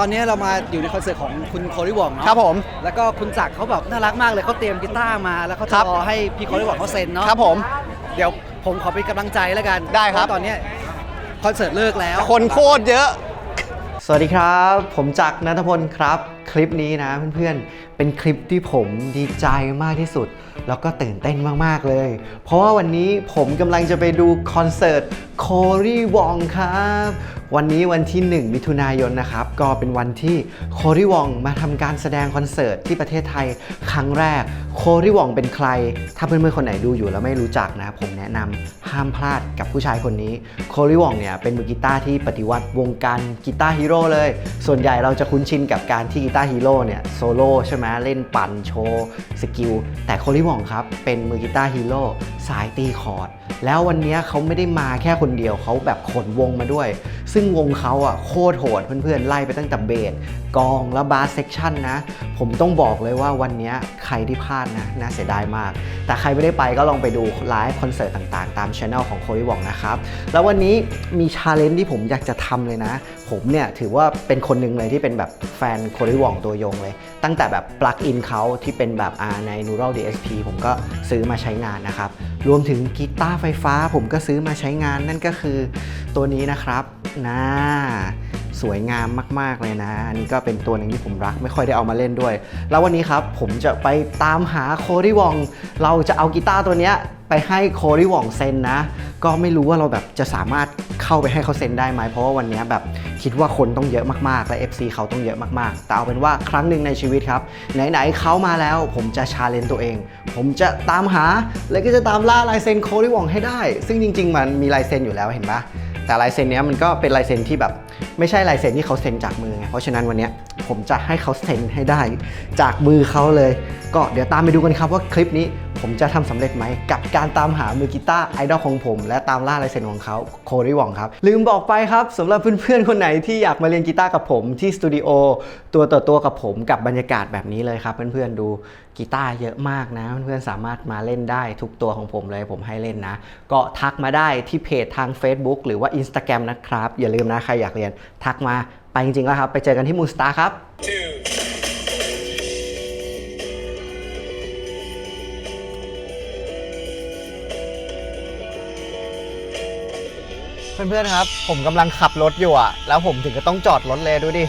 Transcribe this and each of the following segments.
ตอนนี้เรามาอยู่ในคอนเสิร์ตของคุณโคลิวองเนาะครับผม แล้วก็คุณจักรเขาแบบน่ารักมากเลยเขาเตรียมกีตาร์มา แล้วเขาคจะรับรอให้พี่โคลิวองเขาเซ็นเนาะครับผม เดี๋ยวผมขอเป็นกำลังใจแล้วกันได้ครับ เพาะตอนเนี้ยคอนเสิร์ตเลิกแล้วคนโคตรเยอะ สวัสดีครับ ผมจักรนัทพลครับ คลิปนี้นะเพื่อนๆ เป็นคลิปที่ผมดีใจมากที่สุด แล้วก็ตื่นเต้นมากๆเลย เพราะว่าวันนี้ผมกำลังจะไปดูคอนเสิร์ตโครีวองครับ วันนี้วันที่ 1 มิถุนายนนะครับ ก็เป็นวันที่โครีวองมาทำการแสดงคอนเสิร์ตที่ประเทศไทยครั้งแรก โครีวองเป็นใคร ถ้าเพื่อนๆ คนไหนดูอยู่แล้วไม่รู้จักนะ ผมแนะนำห้ามพลาดกับผู้ชายคนนี้ โคลิวองเนี่ยเป็นมือกีตาร์ที่ปฏิวัติวงการกีตาร์ฮีโร่เลย ส่วนใหญ่เราจะคุ้นชินกับการที่กีตาร์ฮีโร่เนี่ยโซโล่ใช่ไหมเล่นปั่นโชว์สกิลแต่โคลิวองครับเป็นมือกีตาร์ฮีโร่สายตีคอร์ด แล้ววันนี้เขาไม่ได้มาแค่คนเดียวเขาแบบขนวงมาด้วย ซึ่งวงเขาอะโคตรโหดเพื่อนๆ ไล่ไปตั้งแต่เบสกองแล้วบาสเซกชันนะ ผมต้องบอกเลยว่าวันนี้ใครที่พลาดนะน่าเสียดายมาก แต่ใครไม่ได้ไปก็ลองไปดูไลฟ์คอนเสิร์ตต่างๆ ตามช anel ของโคลิวองนะครับ แล้ววันนี้มีชาเลนจ์ที่ผมอยากจะทำเลยนะ ผมเนี่ยถือว่าเป็นคนหนึ่งเลยที่เป็นแบบแฟนโคลิวองตัวยงเลย ตั้งแต่แบบปลั๊กอินเขาที่เป็นแบบอ่าใน Neural DSP ผมก็ซื้อมาใช้งานนะครับรวมถึงกีตาร์ไฟฟ้าผมก็ซื้อมาใช้งานนั่นก็คือตัวนี้นะครับนะ สวยงามมาก ๆ เลยนะ อันนี้ก็เป็นตัวหนึ่งที่ผมรัก ไม่ค่อยได้เอามาเล่นด้วย แล้ววันนี้ครับผมจะไปตามหาโคริวอง เราจะเอากีตาร์ตัวเนี้ยไปให้โคริวองเซ็นนะ ก็ไม่รู้ว่าเราแบบจะสามารถเข้าไปให้เขาเซ็นได้ไหม เพราะว่าวันนี้แบบคิดว่าคนต้องเยอะมากๆ และ FC เขาต้องเยอะมากๆ แต่เอาเป็นว่าครั้งหนึ่งในชีวิตครับ ไหนๆเขามาแล้วผมจะชาเลนตัวเอง ผมจะตามหาแล้วก็จะตามล่าลายเซ็นโคริวองให้ได้ ซึ่งจริง ๆ มันมีลายเซ็นอยู่แล้วเห็นปะ แต่ลายเซ็นเนี้ยมันก็เป็นลายเซ็นที่แบบไม่ใช่ลายเซ็นที่เขาเซ็นจากมือไงเพราะฉะนั้นวันเนี้ยผมจะให้เขาเซ็นให้ได้จากมือเขาเลย ก็เดี๋ยวตามไปดูกันครับว่าคลิปนี้ ผมจะทำสำเร็จไหมกับการตามหามือกีตาร์ไอดอลของผม และตามล่าลายเซ็นของเขาโคริวองครับ ลืมบอกไปครับสำหรับเพื่อนๆ คนไหนที่อยากมาเรียนกีตาร์กับผมที่สตูดิโอตัวต่อตัวกับผมกับบรรยากาศแบบนี้เลยครับ เพื่อนๆดูกีตาร์เยอะมากนะ เพื่อนๆสามารถมาเล่นได้ทุกตัวของผมเลยผมให้เล่นนะ ก็ทักมาได้ที่เพจทาง Facebook หรือว่า Instagram นะครับ อย่าลืมนะใครอยากเรียนทักมาไปจริงๆแล้วครับ ไปเจอกันที่มูสตาร์ครับ เพื่อนๆครับ ผมกำลังขับรถอยู่อะ แล้วผมถึงก็ต้องจอดรถเลยดูดิ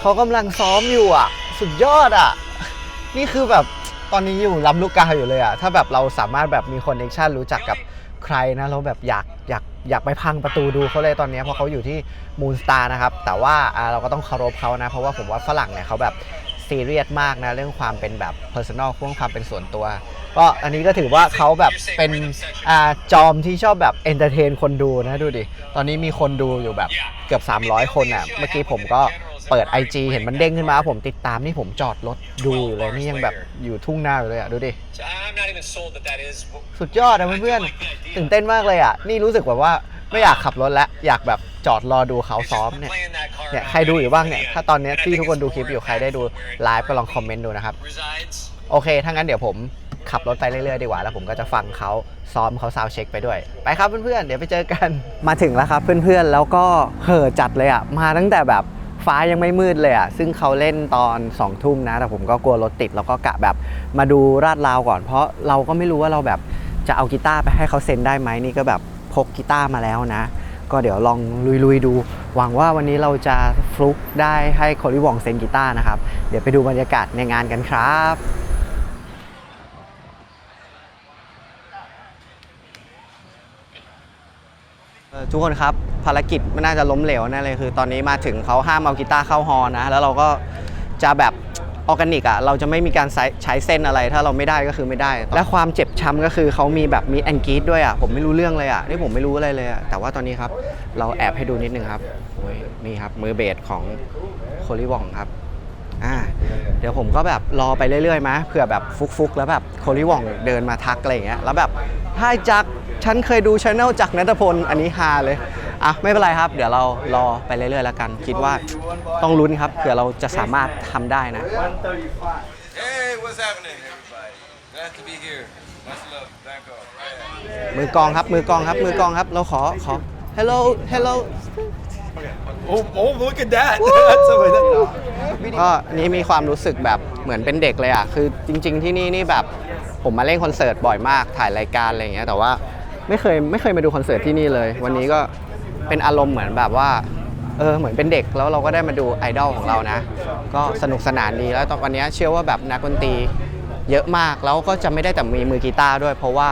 เขากำลังซ้อมอยู่อะ สุดยอดอะ นี่คือแบบตอนนี้อยู่ลำลูกกาอยู่เลยอะ ถ้าแบบเราสามารถแบบมีคอนเนคชันรู้จักกับใครนะเราแบบอยากอยากอยากไปพังประตูดูเขาเลยตอนนี้เพราะเขาอยู่ที่มูนสตาร์นะครับ แต่ว่าอ่าเราก็ต้องเคารพเขานะ เพราะว่าผมว่าฝรั่งเนี่ยเขาแบบ ซีเรียสมากนะ เรื่องความเป็นแบบ Personal เรื่องความเป็นส่วนตัว ก็อันนี้ก็ถือว่าเขาแบบเป็นอ่าจอมที่ชอบแบบเอนเตอร์เทนคนดูนะดูดิ ตอนนี้มีคนดูอยู่แบบเกือบ 300 คนอะ เมื่อกี้ผมก็เปิด IG เห็นมันเด้งขึ้นมา ผมติดตามนี่ผมจอดรถดูอยู่เลยนี่ยังแบบอยู่ทุ่งนาอยู่เลยอะ ดูดิ สุดยอดนะเพื่อนๆตื่นเต้นมากเลยอะ นี่รู้สึกแบบว่าไม่อยากขับรถแล้วอยากแบบ จอดรอดูเขาซ้อมเนี่ย Playing that card เนี่ย out ใครดูอยู่บ้างเนี่ย again. ถ้าตอนเนี้ย And I ที่ think ทุกคน it's ดูคลิปอยู่ใครได้ดูไลฟ์ก็ลองคอมเมนต์ดูนะครับ Resides. โอเค ถ้างั้นเดี๋ยวผมขับรถไปเรื่อยๆดีกว่า แล้วผมก็จะฟังเขาซ้อมเขาซาวเช็คไปด้วย ไปครับเพื่อนๆ เดี๋ยวไปเจอกัน มาถึงแล้วครับเพื่อนๆ แล้วก็เห่อจัดเลยอะ มาตั้งแต่แบบฟ้ายังไม่มืดเลยอะ ซึ่งเขาเล่นตอน2องทุ่มนะ แต่ผมก็กลัวรถติด แล้วก็กะแบบมาดูราดราวก่อน เพราะเราก็ไม่รู้ว่าเราแบบจะเอากีตาร์ไปให้เขาเซ็นได้ไหมนี่ก็แบบพกกีตาร์มาแล้วนะ ก็เดี๋ยวลองลุยๆดู หวังว่าวันนี้เราจะฟลุกได้ให้โคลิวองเซนกีตาร์นะครับ เดี๋ยวไปดูบรรยากาศในงานกันครับทุกคนครับภารกิจมันน่าจะล้มเหลวแน่เลยคือ ตอนนี้มาถึงเขาห้ามเอากีตาร์เข้าฮอนะ แล้วเราก็จะแบบ ออร์แกนิกอะเราจะไม่มีการใช้ใช้เส้นอะไร ถ้าเราไม่ได้ก็คือไม่ได้ และความเจ็บช้ำก็คือเขามีแบบมีแอนกีดด้วยอะผมไม่รู้เรื่องเลยอะนี่ผมไม่รู้อะไรเลยอะแต่ว่าตอนนี้ครับ เราแอบให้ดูนิดนึงครับโอ้ยนี่ครับมือเบสของโคลิวองครับอ่าเดี๋ยวผมก็แบบรอไปเรื่อยๆมะเผื่อแบบฟุกๆ แล้วแบบโคลิวองเดินมาทักอะไรอย่างเงี้ยแล้วแบบให้จักฉันเคยดูช anel จากนัทพลอันนี้ฮาเลย อะไม่เป็นไรครับ เดี๋ยวเรารอไปเรื่อยๆแล้วกัน คิดว่าต้องลุ้นครับเผื่อเราจะสามารถทำได้นะ Hey, what's happening, everybody? Glad to be here. Much love, Bangkok. Yeah. มือกองครับ มือกองครับ มือกองครับ เราขอขอ hello hello Oh, oh, look at that. That's somebody that- ก็นี่มีความรู้สึกแบบเหมือนเป็นเด็กเลยอะ คือจริง ๆ ที่นี่นี่แบบผมมาเล่นคอนเสิร์ตบ่อยมากถ่ายรายการอะไรอย่างเงี้ยแต่ว่าไม่เคยไม่เคยมาดูคอนเสิร์ตที่นี่เลย วันนี้ก็ เป็นอารมณ์เหมือนแบบว่าเออเหมือนเป็นเด็กแล้วเราก็ได้มาดูไอดอลของเรานะ ก็สนุกสนานดีแล้วตอนวันนี้เชื่อว่าแบบนักดนตรีเยอะมากแล้วก็จะไม่ได้แต่มีมือกีตาร์ด้วย เพราะว่า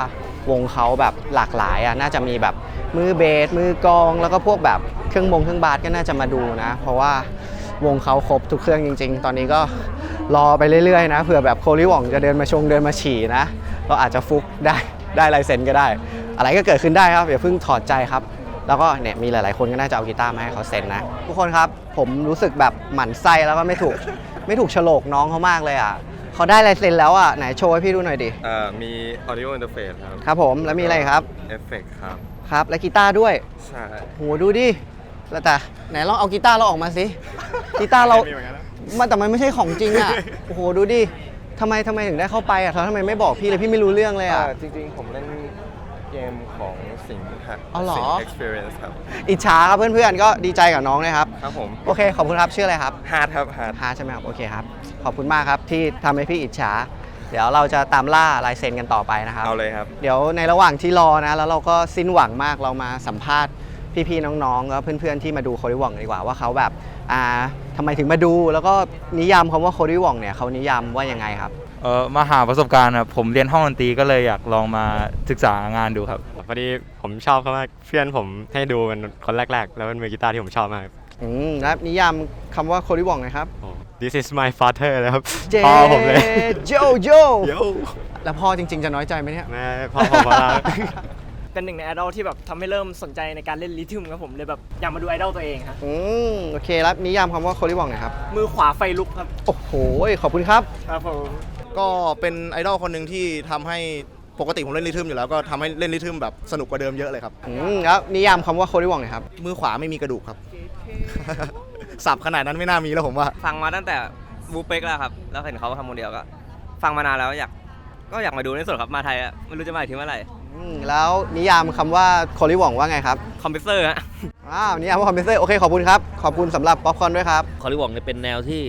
วงเขาแบบหลากหลายอะน่าจะมีแบบมือเบสมือกอง แล้วก็พวกแบบเครื่องบงเครื่องบาสก็น่าจะมาดูนะ เพราะว่าวงเขาครบทุกเครื่องจริง ๆ ตอนนี้ก็รอไปเรื่อยๆนะเผื่อแบบโคลิวองจะเดินมาชงเดินมาฉี่นะเราอาจจะฟุกได้ได้ลายเซ็นก็ได้ อะไรก็เกิดขึ้นได้ครับอย่าเพิ่งถอดใจครับ แล้วก็เนี่ยมีหลายๆคนก็น่าจะเอากีตาร์มาให้เขาเซ็นนะ ทุกคนครับผมรู้สึกแบบหมั่นไส้แล้วก็ไม่ถูก ไม่ถูกโฉลกน้องเขามากเลยอะเขาได้ลายเซ็นแล้วอะไหนโชว์ให้พี่ดูหน่อยดิ เอ่อมี audio interface ครับครับผมแล้วมีอะไรอีกครับ เอฟเฟกครับ ครับ และกีตาร์ด้วย ใช่ โหดูดิแล้วแต่ไหนลองเอากีตาร์เราออกมาสิ กีตาร์เรามันแต่มันไม่ใช่ของจริงอะ โอ้โหดูดิทำไมทำไมถึงได้เข้าไปอะทำไมไม่บอกพี่เลยพี่ไม่รู้เรื่องเลยอะจริงๆ ผมเล่นเกม ของสิงห์ฮะเอาเหรอ สิงห์ experience ครับ อิจฉาครับเพื่อนๆ ก็ดีใจกับน้องนะครับ ครับผมโอเคขอบคุณครับชื่ออะไรครับ ฮาร์ดครับฮาร์ด ฮาร์ทใช่ไหมครับ โอเคครับ ขอบคุณมากครับที่ทำให้พี่อิจฉา เดี๋ยวเราจะตามล่าลายเซ็นกันต่อไปนะครับ เอาเลยครับ เดี๋ยวในระหว่างที่รอนะ แล้วเราก็สิ้นหวังมากเรามาสัมภาษณ์พี่ๆน้องๆแล้วเพื่อนๆที่มาดูโคดิวองดีกว่าว่าเขาแบบอ่าทำไมถึงมาดูแล้วก็นิยามคำว่าโคดิวองเนี่ยเขานิยามว่ายังไงครับ เออมาหาประสบการณ์ครับผมเรียนห้องดนตรีก็เลยอยากลองมาศึกษางานดูครับ พอดีผมชอบเขามากเพื่อนผมให้ดูเป็นคนแรก ๆ แล้วเป็นมือกีตาร์ที่ผมชอบมากอืมแล้วนิยามคำว่าโคดิวองหนะครับ โอ้ This is my father นะครับเจพ่อผมเลยโจโจโยแล้วพ่อจริง ๆ จะน้อยใจไหมเนี่ย แม่พ่อผมมาเป็นหนึ่งในไอดอลที่แบบทำให้เริ่มสนใจในการเล่นลิทึมครับผมเลยแบบอยากมาดูไอดอลตัวเองครับอืมโอเคแล้วนิยามคำว่าโคดิวองหนะครับ มือขวาไฟลุกครับ โอ้โห ขอบคุณครับ ครับผม ก็เป็นไอดอลคนหนึ่งที่ทำให้ปกติผมเล่นริทึมอยู่แล้วก็ทำให้เล่นริทึมแบบสนุกกว่าเดิมเยอะเลยครับ อืมแล้วนิยามคำว่าโคดิวองหนะครับ มือขวาไม่มีกระดูกครับ สับขนาดนั้นไม่น่ามีแล้วผมว่า ฟังมาตั้งแต่บูเป็กแล้วครับ แล้วเห็นเขาทำโมเดลก็ ฟังมานานแล้วอยากก็อยากมาดูในส่วนครับมาไทยอะไม่รู้จะมาอีกทีเมื่อไหร่อืมแล้วนิยามคำว่าโคดิวองว่าไงครับ คอมพิวเตอร์ฮะ อ้าวนิยามว่าคอมพิวเตอร์โอเคขอบคุณครับ ขอบคุณสำหรับป๊อปคอร์นด้วยครับ คอริวองเนี่ยเป็นแนวที่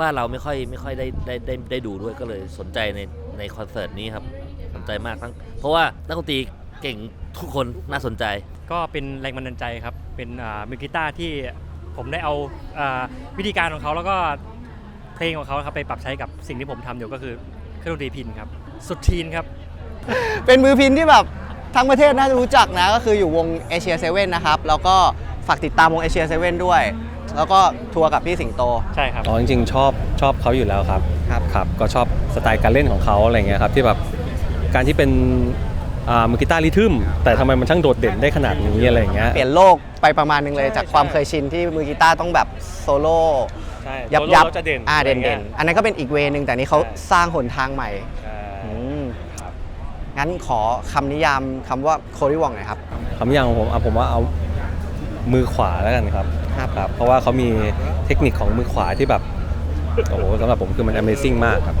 บ้านเราไม่ค่อยไม่ค่อยได้ได้ได้ได้ดูด้วยก็เลยสนใจในในคอนเสิร์ตนี้ครับสนใจมากทั้ง เพราะว่านักดนตรีเก่งทุกคนน่าสนใจ ก็เป็นแรงบันดาลใจครับ เป็นอ่ามือกีตาร์ที่ผมได้เอาอาวิธีการของเขาแล้วก็เพลงของเขาครับไปปรับใช้กับสิ่งที่ผมทำอยู่ก็คือเครื่องดนตรีพินครับ สุดทีนครับ เป็นมือพินที่แบบทั้งประเทศน่าจะรู้จักนะ ก็คืออยู่วงเอเชียเซเว่นนะครับ แล้วก็ฝากติดตามวงเอเชียเซเว่นด้วย แล้วก็ทัวร์กับพี่สิงโต ใช่ครับ อ๋อจริงๆ ชอบชอบเขาอยู่แล้วครับครับครับ ก็ชอบสไตล์การเล่นของเขาอะไรเงี้ยครับที่แบบการที่เป็นอ่ามือกีตาร์ริทึมแต่ทำไมมันช่างโดดเด่นได้ขนาดนี้อะไรเงี้ยเปลี่ยนโลกไปประมาณนึงเลย จากความเคยชินที่มือกีตาร์ต้องแบบโซโล่ใช่ยับโซโล่ยับแล้วจะเด่นอ่าเด่นอะไรเด่เงี้นยอันนั้นก็เป็นอีกเวนึงแต่นี่เขาใช่สร้างหนทางใหม่ใช่อืมงั้นขอคำนิยามคำว่าโคดิวองหน่อยครับคำนิยามของผมอะผมว่าเอามือขวาแล้วกันครับ ครับ ครับ เพราะว่าเขามีเทคนิคของมือขวาที่แบบ โอ้โหสำหรับผมคือมัน Amazing มากครับ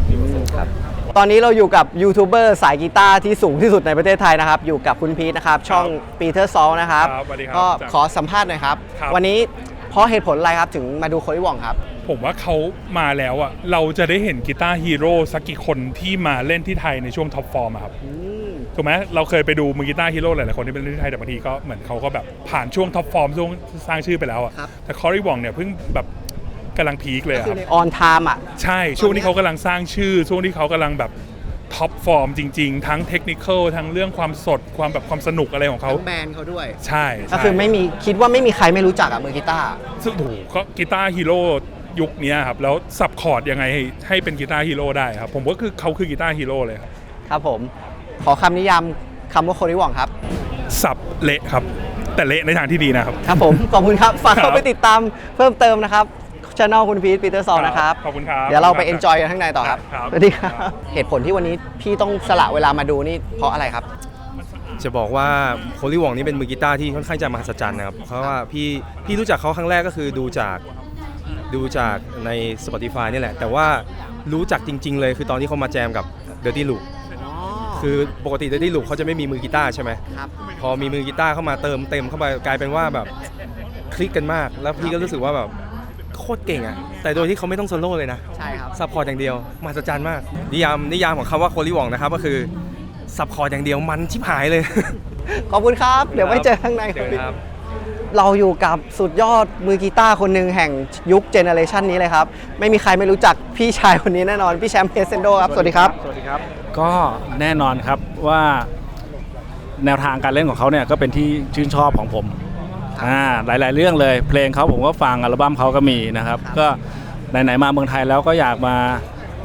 ครับ ตอนนี้เราอยู่กับยูทูบเบอร์สายกีตาร์ที่สูงที่สุดในประเทศไทยนะครับ อยู่กับคุณพีทนะครับ ช่องปีเตอร์ซอลนะครับ ครับสวัสดีครับก็จากขอสัมภาษณ์หน่อยครับ ครับ วันนี้เพราะเหตุผลอะไรครับถึงมาดูโคดิวองครับ ผมว่าเขามาแล้วอะ เราจะได้เห็นกีตาร์ฮีโร่สักกี่คนที่มาเล่นที่ไทยในช่วงท็อปฟอร์มอะครับ ถูกไหมเราเคยไปดูมือกีตาร์ฮีโร่หลายๆคนที่เป็นเล่นที่ไทยแต่บางทีก็เหมือนเขาก็แบบผ่านช่วงท็อปฟอร์มช่วงสร้างชื่อไปแล้วอะครับ แต่คอริวองเนี่ยเพิ่งแบบกำลังพีคเลยอะคืคอรับในออนไทม์อะ ใช่ช่วงที่เขากำลังสร้างชื่อ ช่วงที่เขากำลังแบบท็อปฟอร์มจริง ๆ ทั้งเทคนิคอลทั้งเรื่องความสดความแบบความสนุกอะไรของเขาทั้งแบรนด์เขาด้วย ใช่ก็ใช่คือไม่มีคิดว่าไม่มีใครไม่รู้จักอะมือกีตาร์ ซึ่งโอ้โหก็กีตาร์ฮีโร่ยุคเนี้ยครับ แล้วสับคอร์ดยังไงให้ให้เป็นกีตาร์ฮีโร่ได้ครับ ผมว่าคือเขาคือกีตาร์ฮีโร่เลยครับ ครับผม ขอคำนิยามคำว่าโคดิวองครับ สับเละครับ แต่เละในทางที่ดีนะครับ ครับผม ขอบคุณครับ ฝากครัเข้าบไปติดตามเพิ่มเติมนะครับช anel คุณพีทปีเตอร์ซอลนะครับ ขอบคุณครับ เดี๋ยวเราไปขอบคุณครับ enjoy กันข้างในต่อครับ ครับ สวัสดีครับ เหตุผลที่วันนี้พี่ต้องสละเวลามาดูนี่เพราะอะไรครับ จะบอกว่าโคลิวองนี่เป็นมือกีตาร์ที่ค่อนข้างจะมหัศจรรย์นะครับ เพราะว่าพี่พี่รู้จักเขาครั้งแรกก็คือดูจากดูจากใน Spotify นี่แหละ แต่ว่ารู้จักจริง ๆ เลยคือตอนที่เขามาแจมกับ Dirty Loop คือปกติ Dirty Loop เขาจะไม่มีมือกีตาร์ใช่ไหมครับ พอมีมือกีตาร์เข้ามาเติมเต็มเข้าไปกลายเป็นว่าแบบคลิกกันมาก แล้วพี่ก็รู้สึกว่าแบบโคตรเก่งอะแต่โดยที่เขาไม่ต้องโซโล่เลยนะใช่ครับ ซัพพอร์ตอย่างเดียวมหัศจรรย์มาก นิยามนิยามของคำว่าโคลิวองนะครับก็คือซัพพอร์ตอย่างเดียวมันชิบหายเลย ขอบคุณครับ เดี๋ยวไว้เจอข้างในครับเจอครับ เราอยู่กับสุดยอดมือกีตาร์คนหนึ่งแห่งยุคเจเนอเรชันนี้เลยครับ ไม่มีใครไม่รู้จักพี่ชายคนนี้แน่นอน พี่แชมป์เพเซนโดครับ สวัสดีครับ สวัสดีครับ ก็แน่นอนครับว่าแนวทางการเล่นของเขาเนี่ยก็เป็นที่ชื่นชอบของผมอ่าหลาย ๆ เรื่องเลย เพลงเขาผมก็ฟังอัลบั้มเขาก็มีนะครับ ก็ไหน ๆ มาเมืองไทยแล้วก็อยากมา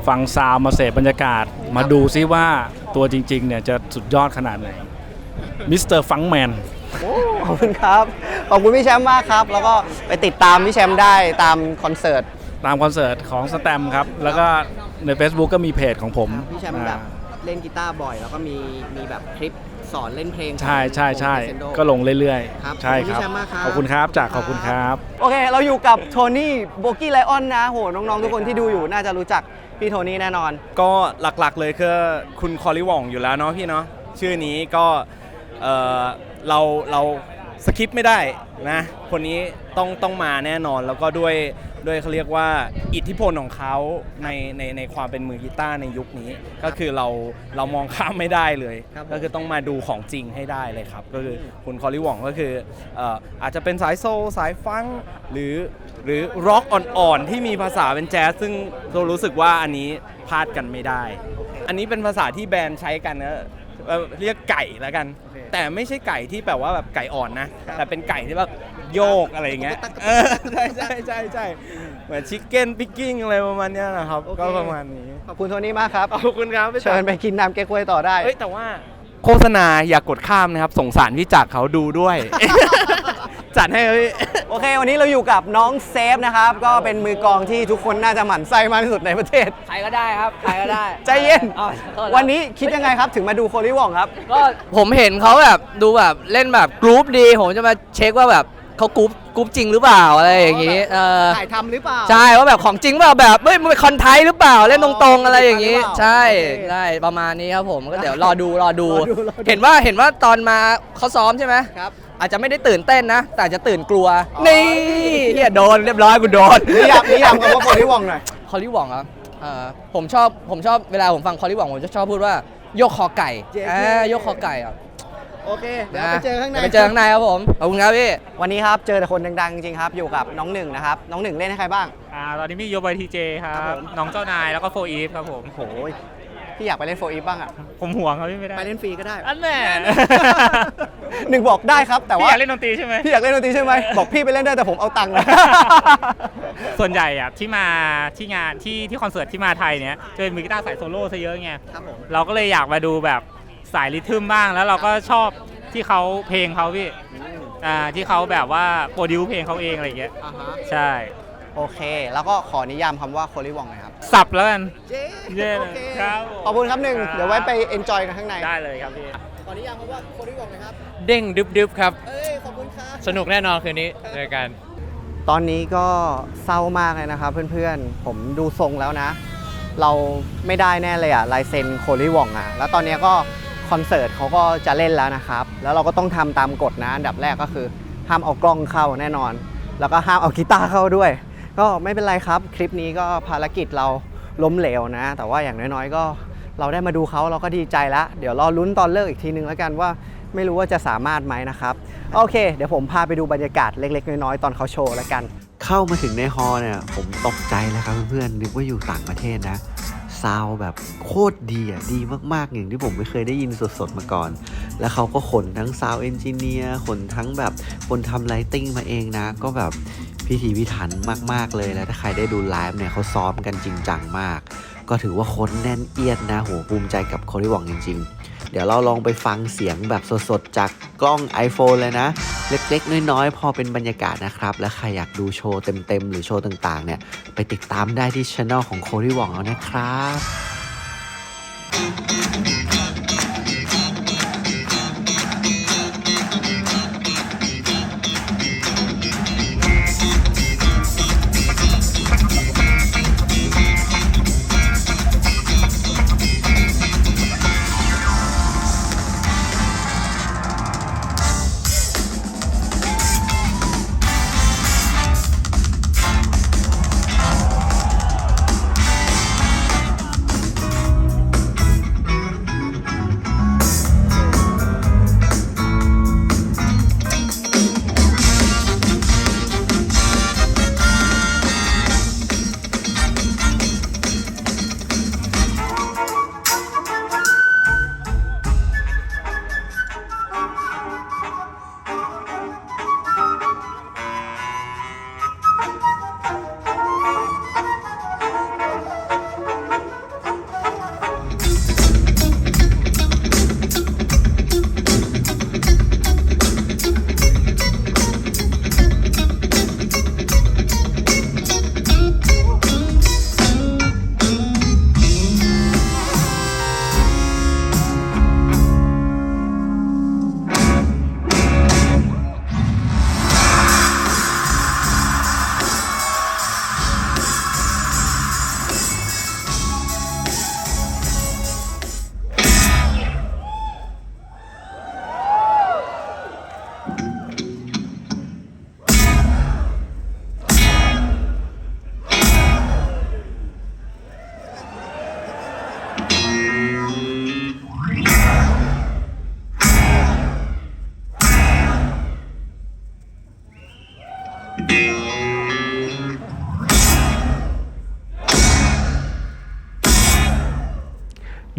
ฟังซาวด์มาเสพบรรยากาศ มาดูซิว่าตัวจริง ๆ เนี่ยจะสุดยอดขนาดไหนมิสเตอร์ฟังแมนโอ้ขอบคุณครับ ขอบคุณพี่แชมป์มากครับ แล้วก็ไปติดตามพี่แชมป์ได้ตามคอนเสิร์ต ตามคอนเสิร์ตของสแตมครับ แล้วก็ใน Facebook ก็มีเพจของผม พี่แชมป์แบบอ่า เล่นกีตาร์บ่อย แล้วก็มีมีแบบคลิปสอนเล่นเพลงใช่ใช่ใช่ของ Crescendo ก็ลงเรื่อยครับๆ ใช่ขอบคุณพี่ครับแชมป์มากครับ ขอบคุณครับจากขอบคุณครับ โอเค เราอยู่กับโทนี่โบกี้ไลออนนะ โห น้องๆ ทุกคนที่ดูอยู่น่าจะรู้จักพี่โทนี่แน่นอน ก็หลักๆเลยคือคุณคอลลิวองอยู่แล้วเนาะพี่เนาะชื่อนี้ก็เออเราเราสคิปไม่ได้นะ คนนี้ต้องต้องมาแน่นอนแล้วก็ด้วย ด้วยเขาเรียกว่าอิทธิพลของเขาในในในความเป็นมือกีตาร์ในยุคนี้ ก็คือเราเรามองข้ามไม่ได้เลย ครับผม ก็คือต้องมาดูของจริงให้ได้เลยครับ ก็คือคุณคอลลิวองก็คือเอ่ออาจจะเป็นสายโซลสายฟังก์หรือหรือร็อกอ่อนๆ ที่มีภาษาเป็นแจ๊สซึ่งเรารู้สึกว่าอันนี้พลาดกันไม่ได้ อันนี้เป็นภาษาที่แบรนด์ใช้กันนะเอ่อเรียกไก่แล้วกันแต่ไม่ใช่ไก่ที่แบบว่าแบบไก่อ่อนนะ แต่เป็นไก่ที่แบบ โยกอะไรอย่างเงี้ยเออใช่ใช่ใช่ใช่เหมือนชิคเก้นพิกกิ้งอะไรประมาณเนี้ยนะครับ โอเค ก็ประมาณนี้ ขอบคุณโทนี่มากครับ ขอบคุณครับพี่เชิญไปกินน้ำเก๊กฮวยต่อได้เอ้ยแต่ว่า โฆษณาอย่ากกดข้ามนะครับ สงสารพี่จักรเขาดูด้วย จัดให้เฮ้ย โอเค วันนี้เราอยู่กับน้องเซฟนะครับ ก็เป็นมือกลองที่ทุกคนน่าจะหมั่นไส้มากที่สุดในประเทศ ใครก็ได้ครับ ใครก็ได้ใจเย็นอาโทษะวันนี้คิดยังไงครับถึงมาดูโคลิวองครับ ก็ผมเห็นเขาแบบดูแบบเล่นแบบกรุ๊ปดี ผมจะมาเช็คว่าแบบ เขากรุ๊ปกรุ๊ปจริงหรือเปล่าอะไรอย่างงี้เออถ่ายทำหรือเปล่า ใช่ว่าแบบของจริงเปล่าแบบเฮ้ยมันเป็นคอนไทหรือเปล่าเล่นตรงๆอะไรอย่างงี้หรือเปล่าใช่โอเคได้ประมาณนี้ครับผมก็เดี๋ยวรอดูรอดู รอดูรอดู เห็นว่าเห็นว่าตอนมาเขาซ้อมใช่ไหมครับ อาจจะไม่ได้ตื่นเต้นนะ แต่อาจจะตื่นกลัว นี่เฮียโดนเรียบร้อยกูโดน นิยามนิยามคำว่าโคลิวองหน่อย คอลลี่วองครับเอ่อผมชอบผมชอบเวลาผมฟังคอลลี่วองผมจะชอบพูดว่าโยกคอไก่เจ๊อ่ายกคอไก่ครับ โอเคเดี๋ยวไปเจอข้างในดี๋ยวไปเจอข้างในครับผมขอบคุณครับพี่ วันนี้ครับเจอแต่คนดังๆจริงๆครับอยู่กับน้องหนึ่งนะครับ น้องหนึ่งเล่นให้ใครบ้าง อ่าตอนนี้มีโยบายทีเจครับครับผมน้องเจ้านายแล้วก็โฟอีฟครับผมโอ้ยพี่อยากไปเล่นโฟอีฟบ้างอะ ผมห่วงครับพี่ไม่ได้ไปเล่นฟรีก็ได้ อันแน่หนึ่งบอกได้ครับแต่พี่ว่าอยากเล่นดนตรีใช่ไหม พี่อยากเล่นดนตรีใช่ไหมบอกพี่ไปเล่นได้แต่ผมเอาตังค์นะ ส่วนใหญ่อะที่มาที่งานที่ที่คอนเสิร์ตที่มาไทยเนี้ยจะเป็นมือกีตาร์สายโซโล่ซะเยอะไง ครับผม เราก็เลยอยากมาดูแบบ สายริทึมบ้าง แล้วเราก็ชอบที่เขาเพลงเขาพี่อ่าที่เขาแบบว่าโปรดิวเพลงเขาเองอะไรอย่างเงี้ยอ่าฮะใช่โอเค แล้วก็ขอนิยามคำว่าโคลิวองหน่อยครับสับแล้วกัน เจ๊เย้เลยครับผม ขอบคุณครับหนึ่งครับเดี๋ยวไว้ไปเอนจอยกันข้างใน ได้เลยครับพี่ ขอนิยามคำว่าโคลิวองหน่อยครับ เด้งดึบดึบครับ เอ้ย ขอบคุณครับ สนุกแน่นอนคืนนี้เจอกัน ตอนนี้ก็เศร้ามากเลยนะครับเพื่อนๆ ผมดูทรงแล้วนะ เราไม่ได้แน่เลยอะลายเซ็นโคลิวองอะแล้วตอนนี้ก็ คอนเสิร์ตเขาก็จะเล่นแล้วนะครับ แล้วเราก็ต้องทำตามกฎนะอันดับแรกก็คือ ห้ามเอากล้องเข้าแน่นอน แล้วก็ห้ามเอากีตาร์เข้าด้วย ก็ไม่เป็นไรครับ คลิปนี้ก็ภารกิจเราล้มเหลวนะ แต่ว่าอย่างน้อยๆ ก็เราได้มาดูเขาเราก็ดีใจล้วเดี๋ยวรอลุ้นตอนเลิกอีกทีนึงแล้วกันว่าไม่รู้ว่าจะสามารถไหมนะครับ โอเค เดี๋ยวผมพาไปดูบรรยากาศเล็ก ๆ น้อยๆ ตอนเขาโชว์แล้วกัน เข้ามาถึงในฮอลล์เนี่ยผมตกใจแล้วครับเพื่อนๆนึกว่าอยู่ต่างประเทศนะ ซาวแบบโคตรดีอะดีมากๆอย่างที่ผมไม่เคยได้ยินสดๆมาก่อน แล้วเขาก็ขนทั้งซาวเอนจิเนียร์ขนทั้งแบบคนทำไลติ้งมาเองนะ ก็แบบพิธีพิถันมากๆเลยแล้วถ้าใครได้ดูไลฟ์เนี่ยเขาซ้อมกันจริงจังมาก ก็ถือว่าคนแน่นเอียดนะโหภูมิใจกับโคริวองจริง ๆ เดี๋ยวเราลองไปฟังเสียงแบบสดๆ จากกล้อง iPhone เลยนะ เล็กๆ น้อยๆ พอเป็นบรรยากาศนะครับ และใครอยากดูโชว์เต็มๆ หรือโชว์ต่างๆ เนี่ย ไปติดตามได้ที่ช anel ของโคลิวองเอานะครับ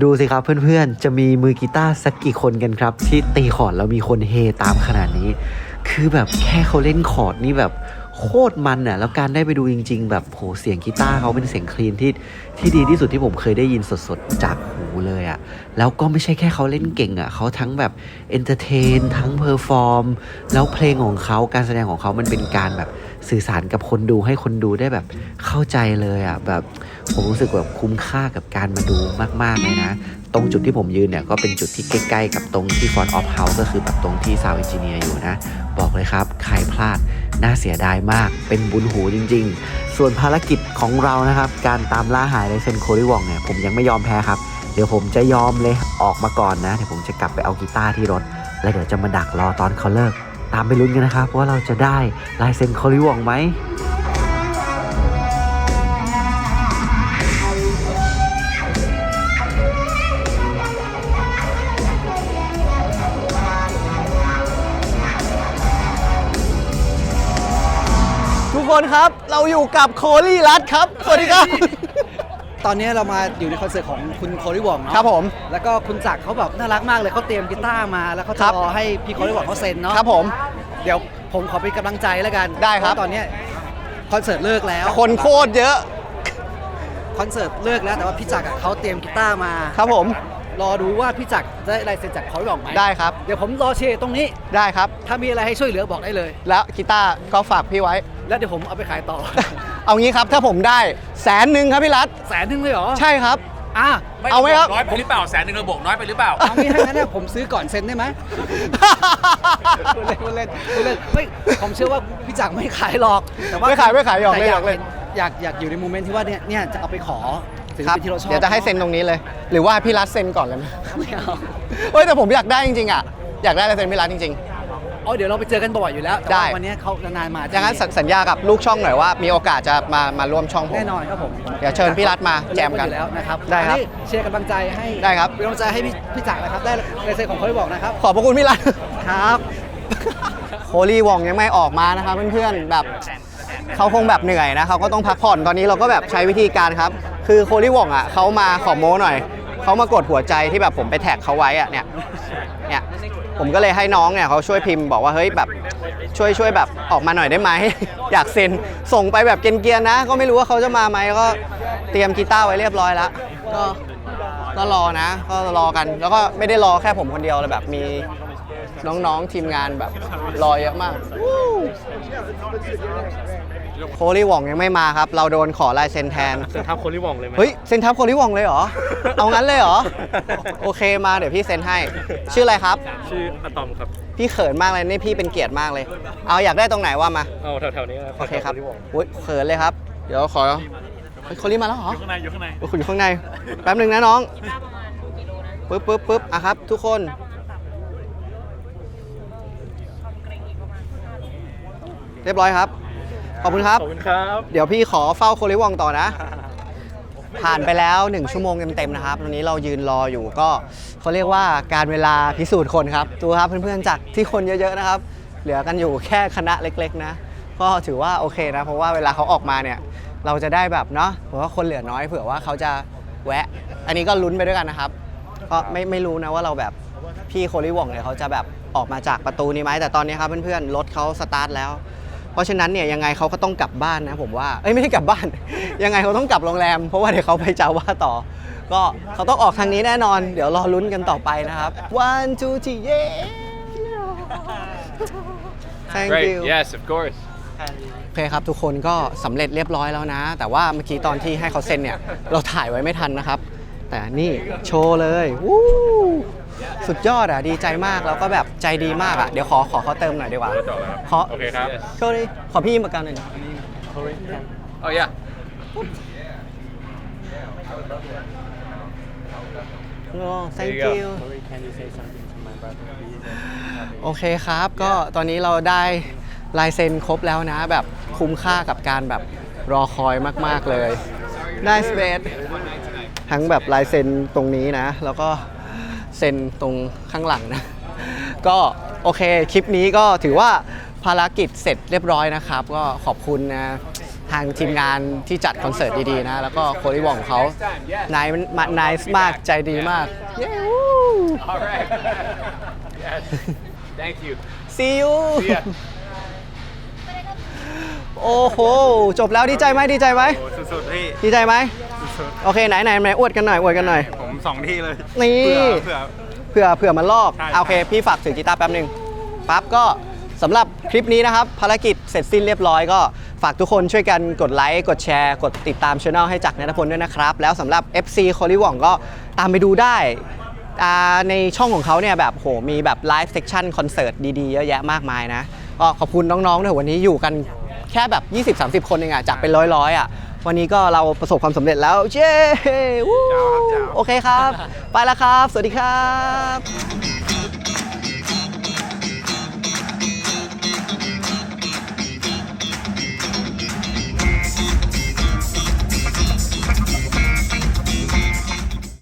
ดูสิครับเพื่อนๆ จะมีมือกีตาร์สักกี่คนกันครับ ที่ตีคอร์ดแล้วมีคนเฮตามขนาดนี้ คือแบบแค่เขาเล่นคอร์ดนี่แบบโคตรมันอะแล้วการได้ไปดูจริง ๆ แบบโหเสียงกีตาร์เขาเป็นเสียงคลีนที่ที่ดีที่สุดที่ผมเคยได้ยินสดๆ จากหูเลยอะแล้วก็ไม่ใช่แค่เขาเล่นเก่งอะเขาทั้งแบบเอนเตอร์เทนทั้งเพอร์ฟอร์มแล้วเพลงของเขาการแสดงของเขามันเป็นการแบบ สื่อสารกับคนดูให้คนดูได้แบบเข้าใจเลยอะแบบผมรู้สึกแบบคุ้มค่ากับการมาดูมากๆเลยนะ ตรงจุดที่ผมยืนเนี่ยก็เป็นจุดที่ใกล้ๆกับตรงที่ฟอนต์ออฟเฮาส์ก็คือแบบตรงที่ซาวเอนจิเนียร์อยู่นะ บอกเลยครับใครพลาดน่าเสียดายมาก เป็นบุญหูจริง ๆ ส่วนภารกิจของเรานะครับ การตามล่าหายในเซนโคลิวองเนี่ยผมยังไม่ยอมแพ้ครับเดี๋ยวผมจะยอมเลยออกมาก่อนนะเดี๋ยวผมจะกลับไปเอากีตาร์ที่รถ แล้วเดี๋ยวจะมาดักรอตอนเขาเลิก ตามไปลุ้นกันนะครับ ว่าเราจะได้ลายเซนโคลิวองไหมทุกคนครับ เราอยู่กับโคลี่รัตครับ สวัสดีครับ ตอนนี้เรามาอยู่ในคอนเสิร์ตของคุณโคลิวองเนาะครับผม แล้วก็คุณจักรเขาแบบน่ารักมากเลยเขาเตรียมกีตาร์มา แล้วเขาคจะรับรอให้พี่โคลิวองเขาเซ็นเนาะครับผม เดี๋ยวผมขอเป็นกำลังใจแล้วกันได้ครับ เพาะตอนเนี้ยคอนเสิร์ตเลิกแล้วคนโคตรเยอะคอนเสิร์ตเลิกแล้วแต่ว่าพี่จักรอะเขาเตรียมกีตาร์มาครับผมรอดูว่าพี่จักรจะได้ลายเซ็นจากเขาหรือเปล่าไหมได้ครับเดี๋ยวผมรอเชียร์ตรงนี้ ได้ครับ ถ้ามีอะไรให้ช่วยเหลือบอกได้เลย แล้วกีตาร์ก็ฝากพี่ไว้ แล้วเดี๋ยวผมเอาไปขายต่อ เอางี้ครับถ้าผมได้แสนหนึ่งครับพี่รัตแสนหนึงเลยเหรอใช่ครับ อะเอาไหมครับ น้อยไปหรือเปล่าแสนหนึ่งเราบอกน้อยไปหรือเปล่า เอางี้ถ้างั้นนะผมซื้อก่อนเซ็นได้ไหมพูดเล่นพูดเล่นพูดเล่นไม่ผมเชื่อว่าพี่จักรไม่ขายหรอกแต่ว่าไม่ขายไม่ขายหยอกเล่นแต่หยอกเล่น อยากอยากอยู่ในโมเมนต์ที่ว่าเนี่ยเนี่ยจะเอาไปขอศิลครับปินที่เราชอบเดี๋ยวจะให้เซ็นตรงนี้เลย หรือว่าพี่รัตเซ็นก่อนเลยไหมไม่เอา เฮ้ยแต่ผมอยากได้จริงๆอะอยากได้ลายเซ็นพี่รัตจริง อ๋อเดี๋ยวเราไปเจอกันบ่อยอยู่แล้วแต่ได้ว่าวันนี้เขานานๆมาๆอย่างนั้นสัญสัญญากับลูกช่องหน่อยว่ามีโอกาสจะมามาร่วมช่องผม แน่นอนครับผมเดี๋ยวเชิญพี่รัฐมาแจมกันอยู่แล้วนะครับได้ครับอันนี้เชียร์กำลังใจให้ได้ครับ เป็นกำลังใจให้พี่พี่จักรนะครับ ได้ลายเซ็นของเขาที่บอกนะครับ ขอบพระคุณพี่รัตครับ โคลี่วองยังไม่ออกมานะครับเพื่อนๆแบบเขาคงแบบเหนื่อยนะเขาก็ต้องพักผ่อนตอนนี้เราก็แบบใช้วิธีการครับ คือโคลี่วองอะเขามาขอโม้หน่อยเขามากดหัวใจที่แบบผมไปแท็กเขาไว้อะเนี่ยเนี่ย ผมก็เลยให้น้องเนี่ยเขาช่วยพิมพ์บอกว่าเฮ้ยแบบช่วยช่วยแบบออกมาหน่อยได้ไหม อยากเซ็นส่งไปแบบเกรียนนะ ก็ไม่รู้ว่าเขาจะมาไหมก็เตรียมกีตาร์ไว้เรียบร้อยแล้วก็ก็รอนะ ก็รอกัน แล้วก็ไม่ได้รอแค่ผมคนเดียวเลยแบบมีน้องๆทีมงานแบบรอเยอะมาก โคลี่วองยังไม่มาครับ เราโดนขอลายเซ็นแทน เซ็นทับโคลี่วองเลยไหมเฮ้ยเซ็นทับโคลี่วองเลยเหรอ เอางั้นเลยเหรอ โอเคมาเดี๋ยวพี่เซ็นให้ ชื่ออะไรครับ ชื่ออะตอมครับ พี่เขินมากเลยนี่พี่เป็นเกียรติมากเลย เอาอยากได้ตรงไหนว่ามา เอาแถวๆนี้นะโอเคครับอุ้ยเขินเลยครับ เดี๋ยวขอเฮ้ยโคลี่มาแล้วเหรอ อยู่ข้างในอยู่ข้างในโอ้ยคุณอยู่ข้างใน แป๊บหนึ่งนะน้อง ปึ๊บปึ๊บปึ๊บอะครับ ทุกคน เรียบร้อยครับ ขอบคุณครับ ขอบคุณครับ เดี๋ยวพี่ขอเฝ้าโคลิวองต่อนะ ผ่านไปแล้ว 1 ชั่วโมงเต็มๆนะครับตอนนี้เรายืนรออยู่ก็เขาเรียกว่าการเวลาพิสูจน์คนครับดูครับเพื่อนๆจากที่คนเยอะๆนะครับ เหลือกันอยู่แค่คณะเล็ก ๆ นะ ก็ถือว่าโอเคนะ เพราะว่าเวลาเขาออกมาเนี่ยเราจะได้แบบเนาะเพราะว่าคนเหลือน้อยเผื่อว่าเขาจะแวะ อันนี้ก็ลุ้นไปด้วยกันนะครับก็ไม่ไม่รู้นะว่าเราแบบพี่โคลิวองเนี่ยเขาจะแบบออกมาจากประตูนี้ไหมแต่ตอนนี้ครับเพื่อนๆรถเขาสตาร์ทแล้วเพ ราะฉะนั้นเนี่ยยังไงเขาก็ต้องกลับบ้านนะผมว่าเอ้ยไม่ได้กลับบ้าน ยังไงเขาต้องกลับโรงแรม เพราะว่าเดี๋ยวเขาไปจาว่าต่อ ก็เขาต้องออกทางนี้แน่นอน เดี๋ยวรอลุ้นกันต่อไปนะครับ one two three yeah thank Great. you Yes, of course. โอเคครับทุกคนก็สำเร็จเรียบร้อยแล้วนะ แต่ว่าเมื่อกี้ตอนที่ให้เขาเซ็นเนี่ย เราถ่ายไว้ไม่ทันนะครับ แต่นี่โชว์เลยวู้ สุดยอดอะดีใจมากแล้วก็แบบใจดีมากอะเดี๋ยวขอขอเขาเติมหน่อยดีกว่าขอโอเคครับ โชว์ดิขอพี่ยิ้มปากกาหน่อย Oh yeah. โอ้ thank There you you go. โอเคครับ ก็ตอนนี้เราได้ลายเซ็นครบแล้วนะ แบบคุ้มค่ากับการแบบรอคอยมาก ๆ เลย ได้สเปซทั้งแบบลายเซ็นตรงนี้นะ แล้วก็ เซ็นตรงข้างหลังนะ ก็โอเคคลิปนี้ก็ถือว่าภารกิจเสร็จเรียบร้อยนะครับ ก็ขอบคุณนะทางทีมงานที่จัดคอนเสิร์ตดีๆนะ แล้วก็โคลิวองของเขานายมันนายมากใจดีมากเย้ All right. yes. Thank you. See you See ya. โอ้โห จบแล้วดีใจไหมดีใจไหมสุดๆพี่ดีใจไหม สุดโอเคไหนไหนไหนอวดกันหน่อยอวดกันหน่อย ๆผม สองที่เลยนี่เผื่อ เผื่อเผื่อมันลอกใช่ อะโอเค พี่ฝากถือกีตาร์แป๊บหนึ่งปั๊บก็สำหรับคลิปนี้นะครับ ภารกิจเสร็จสิ้นเรียบร้อยก็ฝากทุกคนช่วยกันกดไลค์ กดแชร์ กดติดตามช่องให้จักรนัทพลด้วยนะครับ แล้วสำหรับ FC โคลิวองก็ตามไปดูได้อ่าในช่องของเขาเนี่ยแบบโหมีแบบไลฟ์เซ c ชันคอนเสิร์ตดีๆ เยอะแยะมากมายนะก็ขอบคุณน้องๆด้วยวันนี้อยู่กันแค่แบบ 20-30 คนเองอะจากเป็นร้อยๆอะ วันนี้ก็เราประสบความสำเร็จแล้วเย้วู้โอเคครับ ไปแล้วครับ สวัสดีครับ